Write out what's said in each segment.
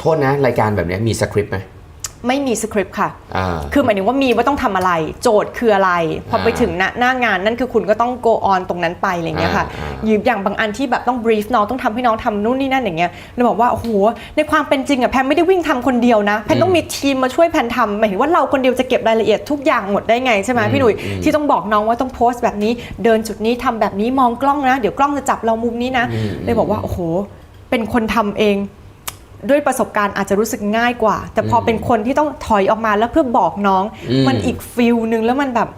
โทษนะรายการแบบเนี้ยมีสคริปต์ไหมไม่มีสคริปต์ค่ะอ่าคือหมายถึงว่ามีว่าต้องทำอะไร โจทย์คืออะไร พอไปอ่าถึงหน้าหน้างานนั่นคือคุณก็ต้อง go on ตรงนั้นไปอะไรอย่างเงี้ยค่ะอ่าอ่าหรืออย่างบางอันที่แบบต้อง brief น้องต้องทำให้น้องทำนู่นนี่นั่นอย่างเงี้ยเราบอกว่าโอ้โหในความเป็นจริงอะแพนไม่ได้วิ่งทำคนเดียวนะ แพนต้องมีทีมมาช่วยแพนทำหมายถึงว่าเราคนเดียวจะเก็บรายละเอียดทุกอย่างหมดได้ไงใช่ไหมพี่หนุ่ยที่ต้องบอกน้องว่าต้องโพสต์แบบนี้ เดินจุดนี้ทำแบบนี้มองกล้องนะ เดี๋ยวกล้องจะจับเรามุมนี้นะเลยบอกว่าโอ้โหเป็นคนทำเอง ด้วยประสบการณ์อาจจะรู้สึกง่ายกว่า แต่พอเป็นคนที่ต้องถอยออกมาแล้วเพื่อบอกน้องอืมมันอีกฟิลนึงแล้วมันแบบ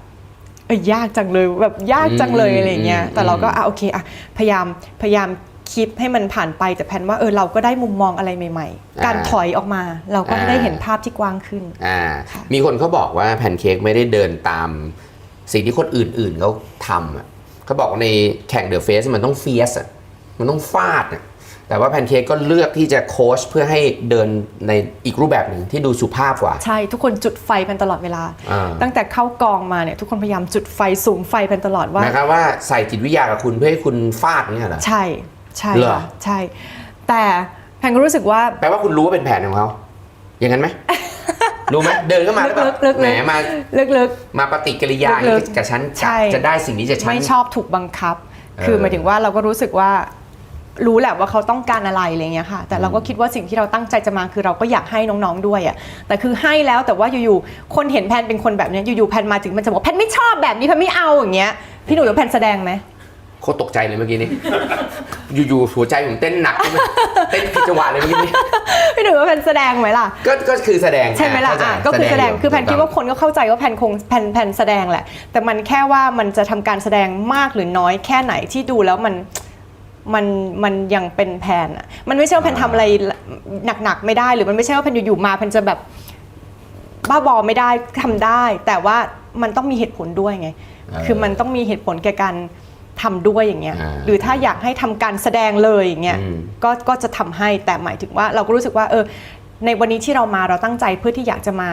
เอยยากจังเลยแบบยากจังเลยอืมอะไรเงี้ยอืมแต่เราก็อะโอเคอะพยายามพยายามคิดให้มันผ่านไปแต่แพนว่าเออเราก็ได้มุมมองอะไรใหม่ ๆ การถอยออกมาเราก็ได้เห็นภาพที่กว้างขึ้นอ่าค่ะมีคนเขาบอกว่าแพนเค้กไม่ได้เดินตาม สิ่งที่คนอื่นๆเขาทำอะเขาบอกว่าในแข่งเดอะเฟสมันต้องเฟียสอะมันต้องฟาดอะ แต่ว่าแพนเค้กก็เลือกที่จะโค้ชเพื่อให้เดินในอีกรูปแบบหนึ่งที่ดูสุภาพกว่า ใช่ทุกคนจุดไฟเป็นตลอดเวลา อ่า ตั้งแต่เข้ากองมาเนี่ยทุกคนพยายามจุดไฟสูงไฟเป็นตลอดว่านะครับว่าใส่จิตวิทยากับคุณเพื่อให้คุณฟาดเนี่ยเหรอ ใช่ใช่เหรอ ค่ะใช่ แต่แพนก็รู้สึกว่า แปลว่าคุณรู้ว่าเป็นแผนของเขาอย่างนั้นไหม รู้ไหมเดินเข้ามาแล้วแบบลึกๆๆๆแหมมาลึก มาปฏิกิริยาลึกๆกับฉันใช่ จะได้สิ่งนี้จากฉัน ไม่ชอบถูกบังคับเออคือหมายถึงว่าเราก็รู้สึกว่า รู้แหละว่าเขาต้องการอะไรอะไรเงี้ยค่ะ แต่เราก็คิดว่าสิ่งที่เราตั้งใจจะมาคือเราก็อยากให้น้องๆด้วยอะแต่คือให้แล้วแต่ว่าอยู่ๆคนเห็นแพนเป็นคนแบบเนี้ยอยู่ๆแพนมาถึงมันจะบอกแพนไม่ชอบแบบนี้แพนไม่เอาอย่างเงี้ยพี่หนุ่ยว่าแพนแสดงไหมโคตรตกใจเลยเมื่อกี้นี้ อยู่ๆหัวใจผมเต้นหนัก เต้นผิดจังหวะเลยเมื่อกี้นี้ พี่หนุ่ยว่าแพนแสดงไหมล่ะ ก็ก็คือแสดง ใช่ไหมล่ะเข้าใจอะก็คือแสดงยู่คือแพนคิดว่าถูกคนก็เข้าใจว่าแพนคงแพนแพนแสดงแหละ แต่มันแค่ว่ามันจะทำการแสดงมากหรือน้อยแค่ไหนที่ดูแล้วมัน มันมันยังเป็นแพนอะมันไม่ใช่ว่าแพนทำอะไรหนักๆไม่ได้ หรือมันไม่ใช่ว่าแพนอยู่ๆมาแพนจะแบบบ้าบอไม่ได้ทำได้ แต่ว่ามันต้องมีเหตุผลด้วยไงคือมันต้องมีเหตุผลแก่การทำด้วยอย่างเงี้ย อ่าหรือถ้าอยากให้ทำการแสดงเลยอย่างเงี้ย อืม ก็ก็จะทำให้แต่หมายถึงว่าเราก็รู้สึกว่าเออในวันนี้ที่เรามาเราตั้งใจเพื่อที่อยากจะมา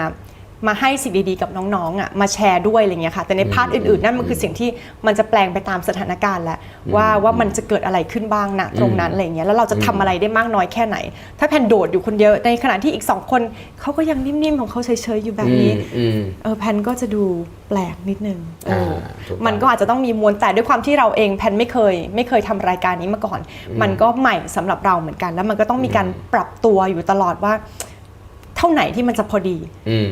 มาให้สิ่งดีๆกับน้องๆอะมาแชร์ด้วยอะไรเงี้ยค่ะ แต่ในพาร์ทอื่นๆ นั่นมันคือสิ่งที่มันจะแปลงไปตามสถานการณ์แหละว่าว่ามันจะเกิดอะไรขึ้นบ้างณตรงนั้นอะไรเงี้ยแล้วเราจะทำอะไรได้มากน้อยแค่ไหน ถ้าแพนโดดอยู่คนเดียวในขณะที่อีกสองคนเขาก็ยังนิ่มๆของเขาเฉยๆอยู่แบบนี้อืมอืมเออแพนก็จะดูแปลกนิดนึงเอออ่าถูกต้องมันก็อาจจะต้องมีมวลแต่ด้วยความที่เราเองแพนไม่เคย ไม่เคยทำรายการนี้มาก่อน มันก็ใหม่สำหรับเราเหมือนกัน แล้วมันก็ต้องมีการปรับตัวอยู่ตลอดว่า เท่าไหนที่มันจะพอดีอืม